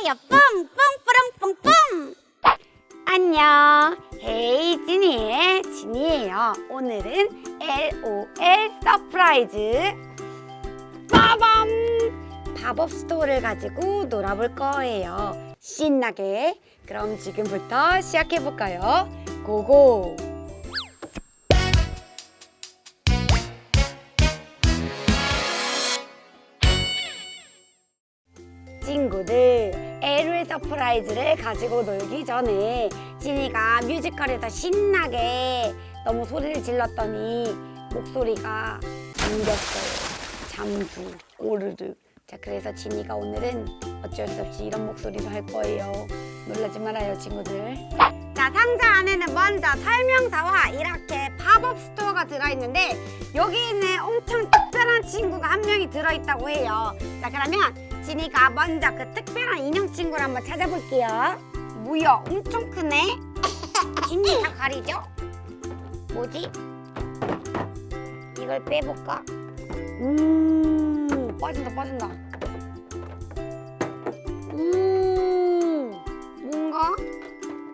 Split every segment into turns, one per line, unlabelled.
좋아요. 뿡뿡 뿌릉뿡뿡. 안녕. 헤이 지니의 지니예요. 오늘은 LOL 서프라이즈. 빠밤! 팝업 스토어를 가지고 놀아볼 거예요. 신나게. 그럼 지금부터 시작해볼까요? 고고 서프라이즈를 가지고 놀기 전에 진이가 뮤지컬에서 신나게 너무 소리를 질렀더니 목소리가 잠겼어요. 잠수 오르르. 자 그래서 진이가 오늘은 어쩔 수 없이 이런 목소리로 할 거예요. 놀라지 말아요 친구들. 자 상자 안에는 먼저 설명서와 이렇게 팝업 스토어가 들어있는데 여기는 엄청 특별한 친구가 한 명이 들어있다고 해요. 자 그러면 진이가 먼저 그 특별한 인형 친구를 한번 찾아볼게요. 뭐야 엄청 크네. 진이 다 가리죠? 뭐지? 이걸 빼볼까? 오 빠진다 빠진다. 오 뭔가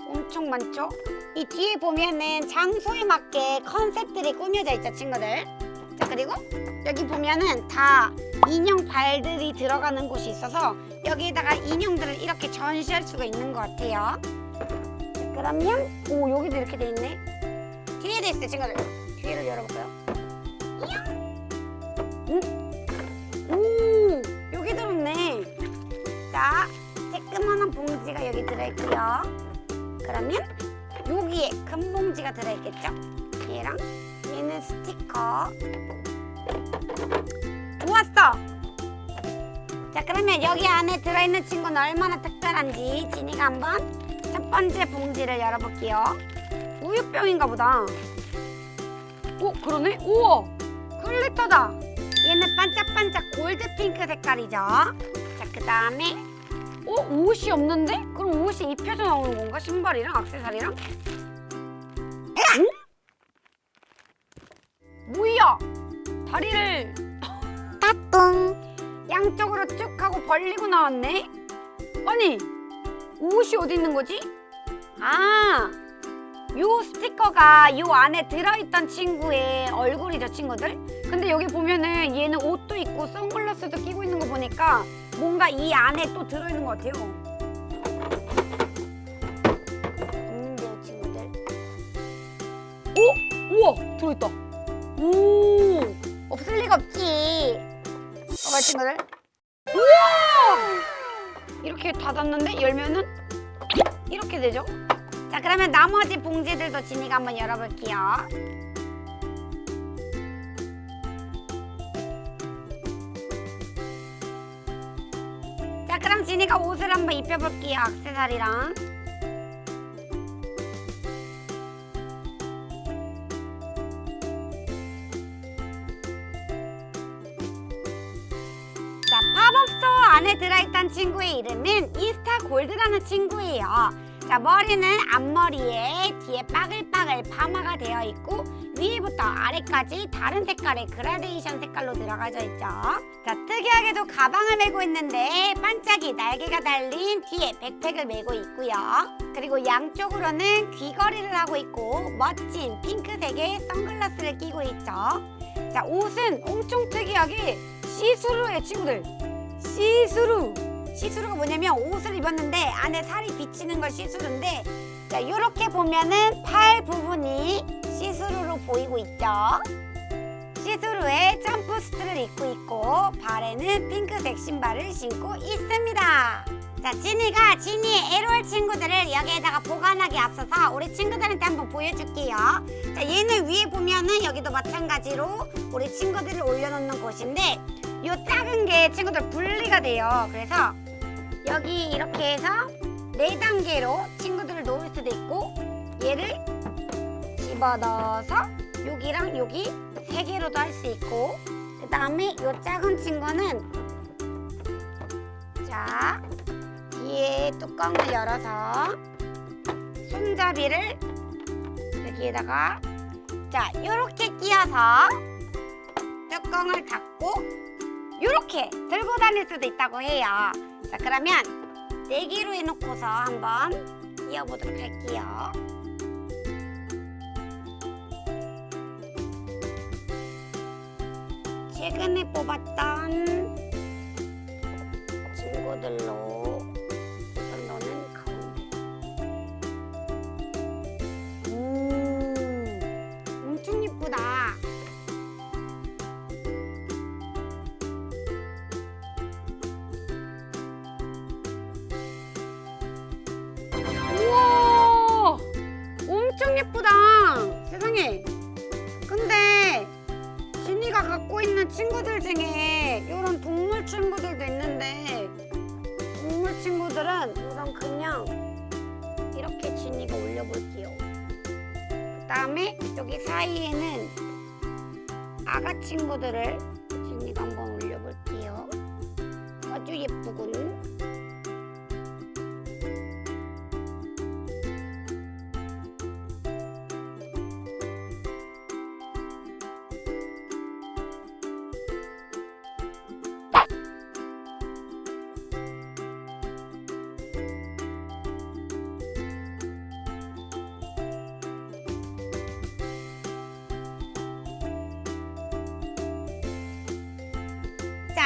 엄청 많죠? 이 뒤에 보면은 장소에 맞게 컨셉들이 꾸며져 있죠 친구들. 자 그리고 여기 보면은 다 인형 발들이 들어가는 곳이 있어서 여기에다가 인형들을 이렇게 전시할 수가 있는 것 같아요. 자, 그러면 오 여기도 이렇게 돼 있네. 뒤에도 있어요 친구들. 뒤를 열어볼까요? 응? 오 여기 들었네. 자 쬐끄만한 봉지가 여기 들어있고요. 그러면 여기에 큰 봉지가 들어있겠죠? 얘랑 얘는 스티커. 좋았어. 자 그러면 여기 안에 들어있는 친구는 얼마나 특별한지 진이가 한번 첫 번째 봉지를 열어볼게요. 우유병인가 보다. 오 그러네. 우와 글리터다. 얘는 반짝반짝 골드 핑크 색깔이죠. 자 그 다음에 어 옷이 없는데? 그럼 옷이 입혀져 나오는 건가? 신발이랑 액세서리랑? 다리를 따뚱 양쪽으로 쭉 하고 벌리고 나왔네. 아니 옷이 어디 있는 거지? 아, 요 스티커가 요 안에 들어있던 친구의 얼굴이죠, 친구들. 근데 여기 보면은 얘는 옷도 있고 선글라스도 끼고 있는 거 보니까 뭔가 이 안에 또 들어있는 것 같아요. 없는데요, 친구들. 오, 우와, 들어있다. 오, 없을 리가 없지. 봐봐, 친구들. 우와! 이렇게 닫았는데 열면은 이렇게 되죠? 자, 그러면 나머지 봉지들도 진이가 한번 열어볼게요. 자, 그럼 진이가 옷을 한번 입혀볼게요. 액세서리랑. 안에 들어있던 친구의 이름은 이스타 골드라는 친구예요. 자, 머리는 앞머리에 뒤에 빠글빠글 파마가 되어 있고 위에부터 아래까지 다른 색깔의 그라데이션 색깔로 들어가져 있죠. 자, 특이하게도 가방을 메고 있는데 반짝이 날개가 달린 뒤에 백팩을 메고 있고요. 그리고 양쪽으로는 귀걸이를 하고 있고 멋진 핑크색의 선글라스를 끼고 있죠. 자, 옷은 엄청 특이하게 시스루의 친구들. 시스루. 시스루가 뭐냐면 옷을 입었는데 안에 살이 비치는 걸 시스루인데 자, 이렇게 보면은 팔 부분이 시스루로 보이고 있죠. 시스루에 점프스트를 입고 있고 발에는 핑크색 신발을 신고 있습니다. 자, 진이가 진이의 LOL 친구들을 여기에다가 보관하기 앞서서 우리 친구들한테 한번 보여줄게요. 자, 얘는 위에 보면은 여기도 마찬가지로 우리 친구들을 올려놓는 곳인데 요 작은 게 친구들 분리가 돼요. 그래서 여기 이렇게 해서 네 단계로 친구들을 놓을 수도 있고 얘를 집어넣어서 여기랑 여기 세 개로도 할 수 있고 그 다음에 요 작은 친구는 자 뒤에 뚜껑을 열어서 손잡이를 여기에다가 자 이렇게 끼워서 뚜껑을 닫고 이렇게 들고 다닐 수도 있다고 해요. 자 그러면 네 개로 해놓고서 한번 이어보도록 할게요. 최근에 뽑았던 친구들로 세상에. 근데 진이가 갖고 있는 친구들 중에 이런 동물 친구들도 있는데 동물 친구들은 우선 그냥 이렇게 진이가 올려볼게요. 그 다음에 여기 사이에는 아가 친구들을 진이가 한번 올려볼게요. 아주 예쁘군.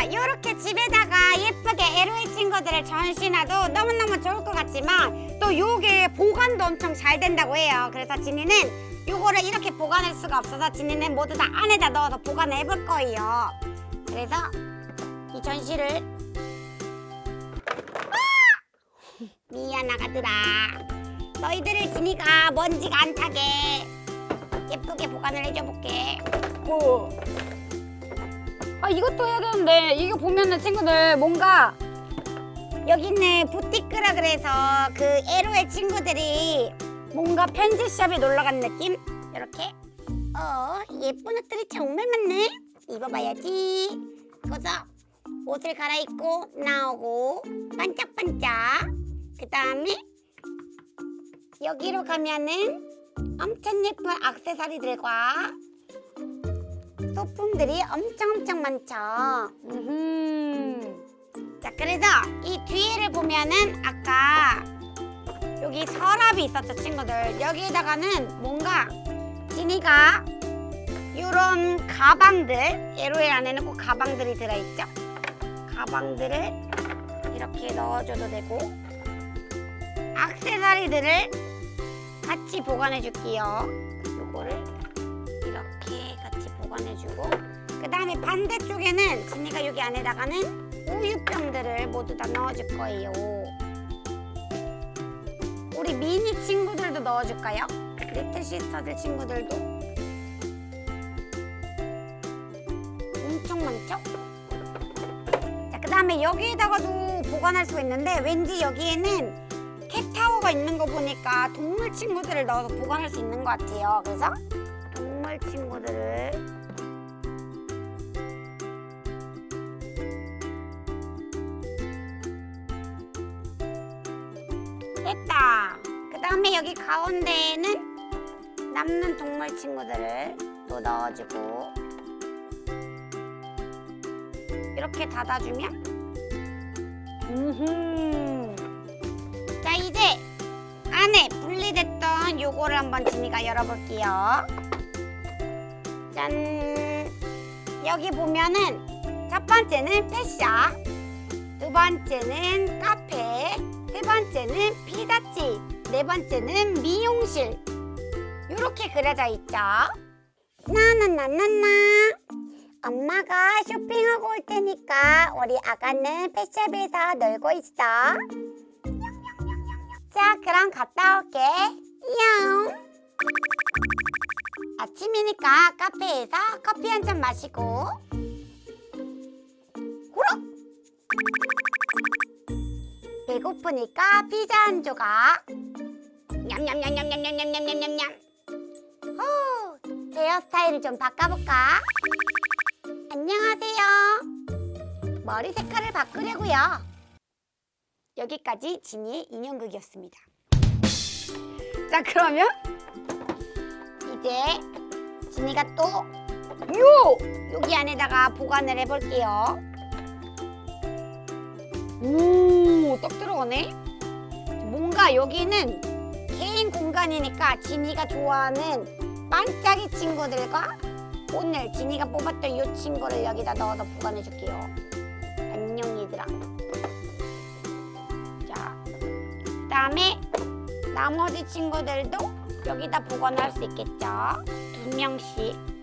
이렇게 집에다가 예쁘게 LOL 친구들을 전시놔도 너무너무 좋을 것 같지만 또 요게 보관도 엄청 잘 된다고 해요. 그래서 진이는 요거를 이렇게 보관할 수가 없어서 진이는 모두 다 안에다 넣어서 보관해 볼 거예요. 그래서 이 전시를 아! 미안하가들아 너희들을 진이가 먼지가 안 타게 예쁘게 보관을 해줘볼게. 오. 아 이것도 해야 되는데. 이거 보면은 친구들 뭔가 여기 있는 부티크라 그래서 그 에로의 친구들이 뭔가 편지샵에 놀러 간 느낌? 이렇게? 어 예쁜 옷들이 정말 많네. 입어봐야지. 그래서 옷을 갈아입고 나오고 반짝반짝. 그 다음에 여기로 가면은 엄청 예쁜 액세서리들과 소품들이 엄청 엄청 많죠. 자, 그래서 이 뒤에를 보면은 아까 여기 서랍이 있었죠, 친구들. 여기에다가는 뭔가 진이가 이런 가방들, LOL 안에는 꼭 가방들이 들어있죠. 가방들을 이렇게 넣어줘도 되고, 액세서리들을 같이 보관해 줄게요. 보관해주고 그 다음에 반대쪽에는 진이가 여기 안에다가는 우유병들을 모두 다 넣어줄 거예요 우리 미니 친구들도 넣어줄까요? 리틀 시스터들 친구들도 엄청 많죠? 자, 그 다음에 여기에다가도 보관할 수 있는데 왠지 여기에는 캣타워가 있는 거 보니까 동물 친구들을 넣어서 보관할 수 있는 것 같아요 그래서 동물 친구들을 됐다. 그 다음에 여기 가운데에는 남는 동물 친구들을 또 넣어주고 이렇게 닫아주면 음흠. 자 이제 안에 분리됐던 요거를 한번 진이가 열어볼게요. 짠 여기 보면은 첫 번째는 펫샵 두 번째는 카페 세 번째는 피자집 네 번째는 미용실. 이렇게 그려져 있죠? 나나나나나. 엄마가 쇼핑하고 올 테니까 우리 아가는 펫샵에서 놀고 있어. 자 그럼 갔다 올게. 야옹 아침이니까 카페에서 커피 한 잔 마시고 배고프니까 피자 한 조각. 냠냠냠냠냠냠냠냠냠냠 호 헤어스타일을 좀 바꿔볼까? 안녕하세요. 머리 색깔을 바꾸려고요. 여기까지 지니의 인형극이었습니다. 자 그러면 이제 진이가 또 요! 여기 안에다가 보관을 해볼게요. 오, 들어오네. 뭔가 여기는 개인 공간이니까 진이가 좋아하는 반짝이 친구들과 오늘 진이가 뽑았던 이 친구를 여기다 넣어서 보관해 줄게요. 안녕 얘들아. 자, 그다음에 나머지 친구들도 여기다 보관할 수 있겠죠. 두 명씩.